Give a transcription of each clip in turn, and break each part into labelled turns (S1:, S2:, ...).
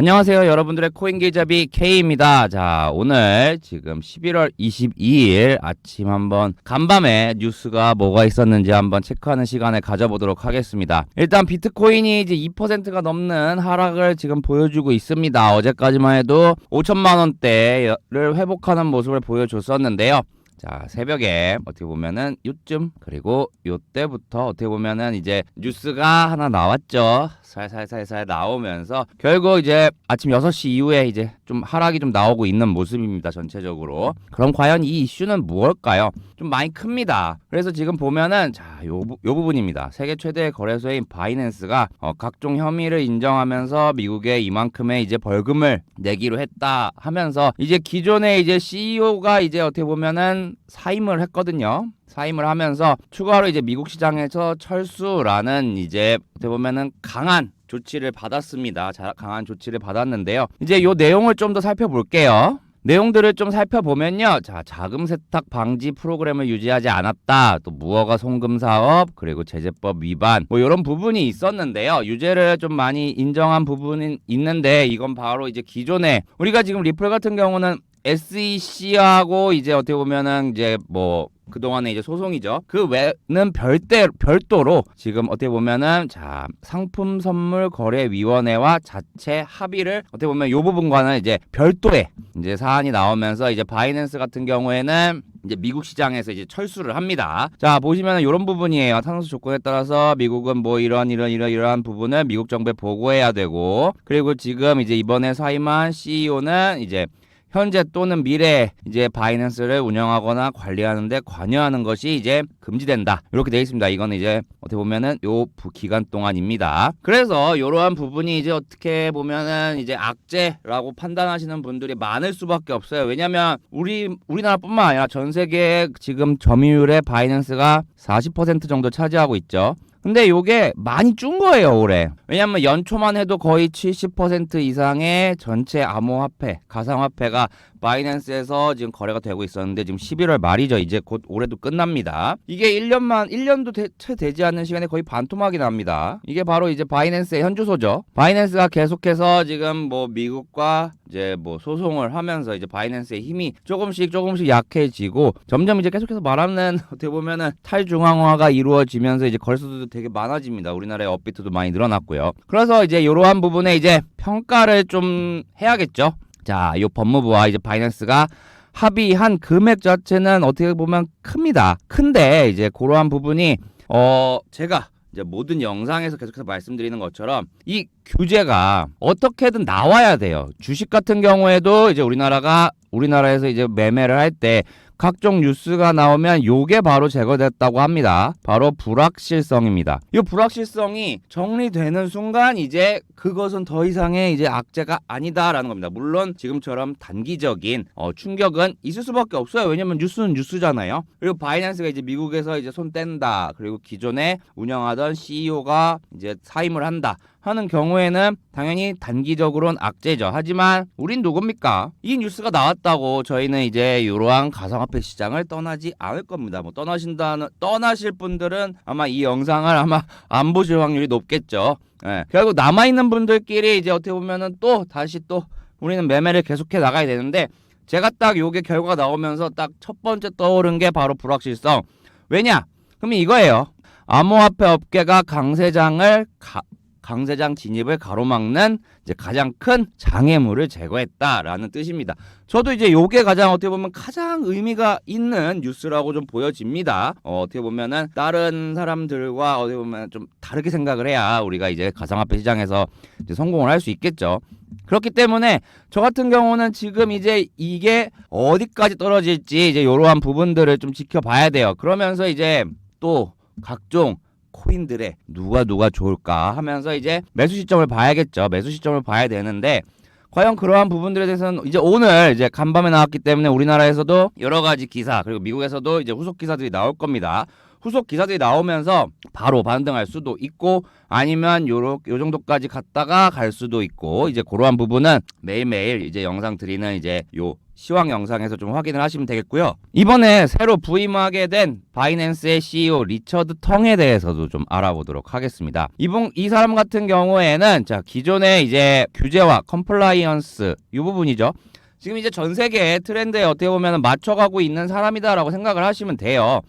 S1: 안녕하세요. 여러분들의 코인 계좌비 K입니다. 자, 오늘 지금 11월 22일 아침 한번 간밤에 뉴스가 뭐가 있었는지 한번 체크하는 시간을 가져보도록 하겠습니다. 일단 비트코인이 이제 2%가 넘는 하락을 지금 보여주고 있습니다. 어제까지만 해도 5천만 원대를 회복하는 모습을 보여줬었는데요. 자 새벽에 어떻게 보면은 요쯤 그리고 요때부터 어떻게 보면은 이제 뉴스가 하나 나왔죠 살살살살 나오면서 결국 이제 아침 6시 이후에 이제 좀 하락이 좀 나오고 있는 모습입니다 전체적으로. 그럼 과연 이 이슈는 무엇일까요? 좀 많이 큽니다. 그래서 지금 보면은 자 요 요 부분입니다. 세계 최대 거래소인 바이낸스가 어, 각종 혐의를 인정하면서 미국에 이만큼의 이제 벌금을 내기로 했다 하면서 이제 기존의 이제 CEO가 이제 어떻게 보면은 사임을 했거든요. 사임을 하면서 추가로 이제 미국 시장에서 철수라는 이제 어떻게 보면은 강한 조치를 받았습니다. 자, 강한 조치를 받았는데요. 이제 요 내용을 좀 더 살펴볼게요. 내용들을 좀 살펴보면요. 자, 자금 세탁 방지 프로그램을 유지하지 않았다. 또 무허가 송금 사업, 그리고 제재법 위반. 뭐 이런 부분이 있었는데요. 유죄를 좀 많이 인정한 부분이 있는데 이건 바로 이제 기존에 우리가 지금 리플 같은 경우는 SEC하고 이제 어떻게 보면은 이제 뭐 그동안에 이제 소송이죠. 그 외는 별대 별도로 지금 어떻게 보면은 자, 상품 선물 거래 위원회와 자체 합의를 어떻게 보면 요 부분과는 이제 별도의 이제 사안이 나오면서 이제 바이낸스 같은 경우에는 이제 미국 시장에서 이제 철수를 합니다. 자, 보시면은 이런 부분이에요. 탄소 조건에 따라서 미국은 뭐 이런 이런 이런 이러한 부분을 미국 정부에 보고해야 되고 그리고 지금 이제 이번에 사임한 CEO는 이제 현재 또는 미래 이제 바이낸스를 운영하거나 관리하는데 관여하는 것이 이제 금지된다. 이렇게 되어 있습니다. 이거는 이제 어떻게 보면은 요 기간 동안입니다. 그래서 이러한 부분이 이제 어떻게 보면은 이제 악재라고 판단하시는 분들이 많을 수밖에 없어요. 왜냐면 우리 우리나라뿐만 아니라 전 세계 지금 점유율의 바이낸스가 40% 정도 차지하고 있죠. 근데 요게 많이 준 거예요, 올해. 왜냐면 연초만 해도 거의 70% 이상의 전체 암호화폐, 가상화폐가 바이낸스에서 지금 거래가 되고 있었는데 지금 11월 말이죠. 이제 곧 올해도 끝납니다. 이게 1년만 1년도 대, 채 되지 않는 시간에 거의 반토막이 납니다. 이게 바로 이제 바이낸스의 현주소죠. 바이낸스가 계속해서 지금 뭐 미국과 이제 뭐 소송을 하면서 이제 바이낸스의 힘이 조금씩 조금씩 약해지고 점점 이제 계속해서 말하는 어떻게 보면은 탈중앙화가 이루어지면서 이제 거래소도 되게 많아집니다. 우리나라의 업비트도 많이 늘어났고요. 그래서 이제 이러한 부분에 이제 평가를 좀 해야겠죠. 자, 이 법무부와 이제 바이낸스가 합의한 금액 자체는 어떻게 보면 큽니다. 큰데 이제 그러한 부분이 어 제가 이제 모든 영상에서 계속해서 말씀드리는 것처럼 이 규제가 어떻게든 나와야 돼요. 주식 같은 경우에도 이제 우리나라가 우리나라에서 이제 매매를 할 때 각종 뉴스가 나오면 요게 바로 제거됐다고 합니다. 바로 불확실성입니다. 이 불확실성이 정리되는 순간 이제 그것은 더 이상의 이제 악재가 아니다라는 겁니다. 물론 지금처럼 단기적인 어, 충격은 있을 수밖에 없어요. 왜냐면 뉴스는 뉴스잖아요. 그리고 바이낸스가 이제 미국에서 이제 손 뗀다. 그리고 기존에 운영하던 CEO가 이제 사임을 한다. 하는 경우에는 당연히 단기적으로는 악재죠. 하지만 우린 누굽니까? 이 뉴스가 나왔다고 저희는 이제 이러한 가상화폐 시장을 떠나지 않을 겁니다. 뭐 떠나신다는 떠나실 분들은 아마 이 영상을 아마 안 보실 확률이 높겠죠. 예. 결국 남아 있는 분들끼리 이제 어떻게 보면은 또 다시 또 우리는 매매를 계속해 나가야 되는데 제가 딱 요게 결과가 나오면서 딱 첫 번째 떠오른 게 바로 불확실성. 왜냐? 그러면 이거예요. 암호화폐 업계가 강세장을 가, 강세장 진입을 가로막는 이제 가장 큰 장애물을 제거했다라는 뜻입니다. 저도 이제 요게 가장 어떻게 보면 가장 의미가 있는 뉴스라고 좀 보여집니다. 어, 떻게 보면은 다른 사람들과 어떻게 보면 좀 다르게 생각을 해야 우리가 이제 가상화폐 시장에서 이제 성공을 할 수 있겠죠. 그렇기 때문에 저 같은 경우는 지금 이제 이게 어디까지 떨어질지 이제 이러한 부분들을 좀 지켜봐야 돼요. 그러면서 이제 또 각종 코인들의 누가 누가 좋을까 하면서 이제 매수 시점을 봐야겠죠. 매수 시점을 봐야 되는데 과연 그러한 부분들에 대해서는 이제 오늘 이제 간밤에 나왔기 때문에 우리나라에서도 여러 가지 기사 그리고 미국에서도 이제 후속 기사들이 나올 겁니다. 후속 기사들이 나오면서 바로 반등할 수도 있고 아니면 요요 정도까지 갔다가 갈 수도 있고 이제 그러한 부분은 매일매일 이제 영상 드리는 이제 요 시황 영상에서 좀 확인을 하시면 되겠고요. 이번에 새로 부임하게 된 바이낸스의 CEO 리처드 텅에 대해서도 좀 알아보도록 하겠습니다. 이분 이 사람 같은 경우에는 자 기존의 이제 규제와 컴플라이언스 이 부분이죠. 지금 이제 전 세계 트렌드에 어떻게 보면 맞춰가고 있는 사람이다라고 생각을 하시면 돼요.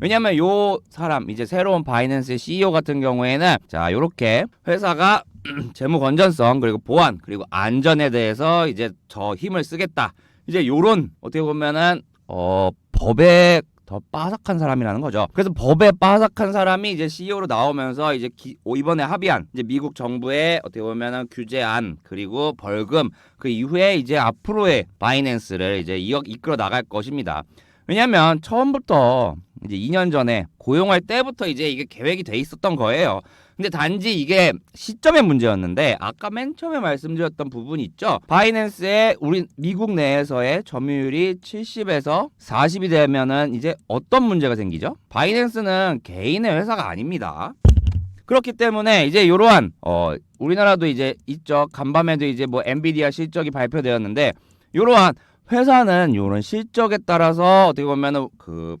S1: 왜냐면 요 사람 이제 새로운 바이낸스 CEO 같은 경우에는 자 요렇게 회사가 재무 건전성 그리고 보안 그리고 안전에 대해서 이제 저 힘을 쓰겠다. 이제 요런 어떻게 보면은 어 법에 더 빠삭한 사람이라는 거죠. 그래서 법에 빠삭한 사람이 이제 CEO로 나오면서 이제 기, 오, 이번에 합의한 이제 미국 정부의 어떻게 보면은 규제안 그리고 벌금 그 이후에 이제 앞으로의 바이낸스를 이제 이어 이끌어 나갈 것입니다. 왜냐하면 처음부터 이제 2년 전에 고용할 때부터 이제 이게 계획이 돼 있었던 거예요. 근데 단지 이게 시점의 문제였는데 아까 맨 처음에 말씀드렸던 부분 있죠. 바이낸스의 우리 미국 내에서의 점유율이 70에서 40이 되면은 이제 어떤 문제가 생기죠? 바이낸스는 개인의 회사가 아닙니다. 그렇기 때문에 이제 이러한 어 우리나라도 이제 있죠. 간밤에도 이제 뭐 엔비디아 실적이 발표되었는데 이러한 회사는 이런 실적에 따라서 어떻게 보면은 그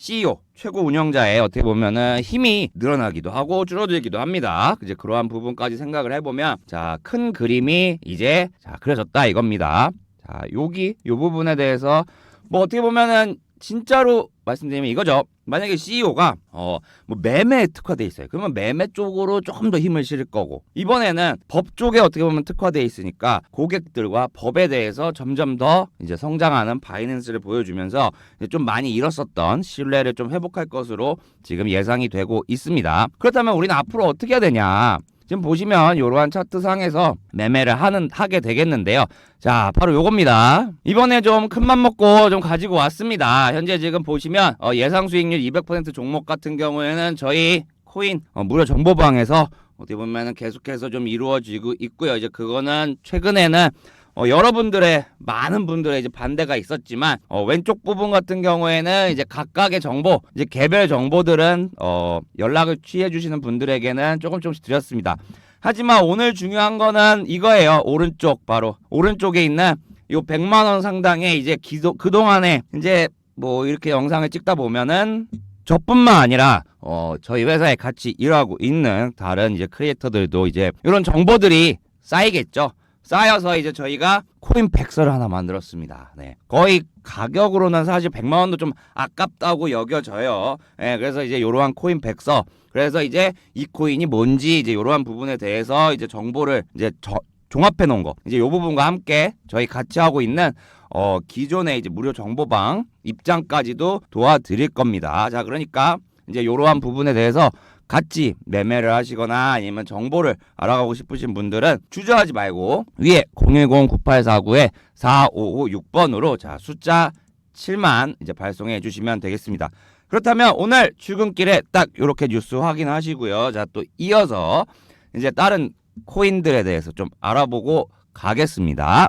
S1: CEO 최고 운영자의 어떻게 보면은 힘이 늘어나기도 하고 줄어들기도 합니다. 이제 그러한 부분까지 생각을 해보면 자 큰 그림이 이제 자 그려졌다 이겁니다. 자 여기 요 부분에 대해서 뭐 어떻게 보면은 진짜로 말씀드리면 이거죠. 만약에 CEO가 어 뭐 매매에 특화돼 있어요. 그러면 매매 쪽으로 조금 더 힘을 실을 거고 이번에는 법 쪽에 어떻게 보면 특화돼 있으니까 고객들과 법에 대해서 점점 더 이제 성장하는 바이낸스를 보여주면서 좀 많이 잃었었던 신뢰를 좀 회복할 것으로 지금 예상이 되고 있습니다. 그렇다면 우리는 앞으로 어떻게 해야 되냐? 지금 보시면 이러한 차트 상에서 매매를 하는 하게 되겠는데요. 자, 바로 요겁니다. 이번에 좀 큰 맘 먹고 좀 가지고 왔습니다. 현재 지금 보시면 어, 예상 수익률 200% 종목 같은 경우에는 저희 코인 어, 무료 정보방에서 어떻게 보면은 계속해서 좀 이루어지고 있고요. 이제 그거는 최근에는 어, 여러분들의 많은 분들의 이제 반대가 있었지만 어, 왼쪽 부분 같은 경우에는 이제 각각의 정보, 이제 개별 정보들은 어, 연락을 취해 주시는 분들에게는 조금 조금씩 드렸습니다. 하지만 오늘 중요한 거는 이거예요. 오른쪽 바로 오른쪽에 있는 요 100만 원 상당의 이제 기도 그동안에 이제 뭐 이렇게 영상을 찍다 보면은 저뿐만 아니라 어 저희 회사에 같이 일하고 있는 다른 이제 크리에이터들도 이제 이런 정보들이 쌓이겠죠. 쌓여서 이제 저희가 코인 백서를 하나 만들었습니다. 네. 거의 가격으로는 사실 100만 원도 좀 아깝다고 여겨져요. 예, 그래서 이제 이러한 코인 백서. 그래서 이제 이 코인이 뭔지 이제 이러한 부분에 대해서 이제 정보를 이제 저, 종합해 놓은 거. 이제 이 부분과 함께 저희 같이 하고 있는 어 기존의 이제 무료 정보방 입장까지도 도와드릴 겁니다. 자, 그러니까 이제 이러한 부분에 대해서 같이 매매를 하시거나 아니면 정보를 알아가고 싶으신 분들은 주저하지 말고 위에 010-9849-4556번으로 자 숫자 7만 이제 발송해 주시면 되겠습니다. 그렇다면 오늘 출근길에 딱 이렇게 뉴스 확인하시고요. 자 또 이어서 이제 다른 코인들에 대해서 좀 알아보고 가겠습니다.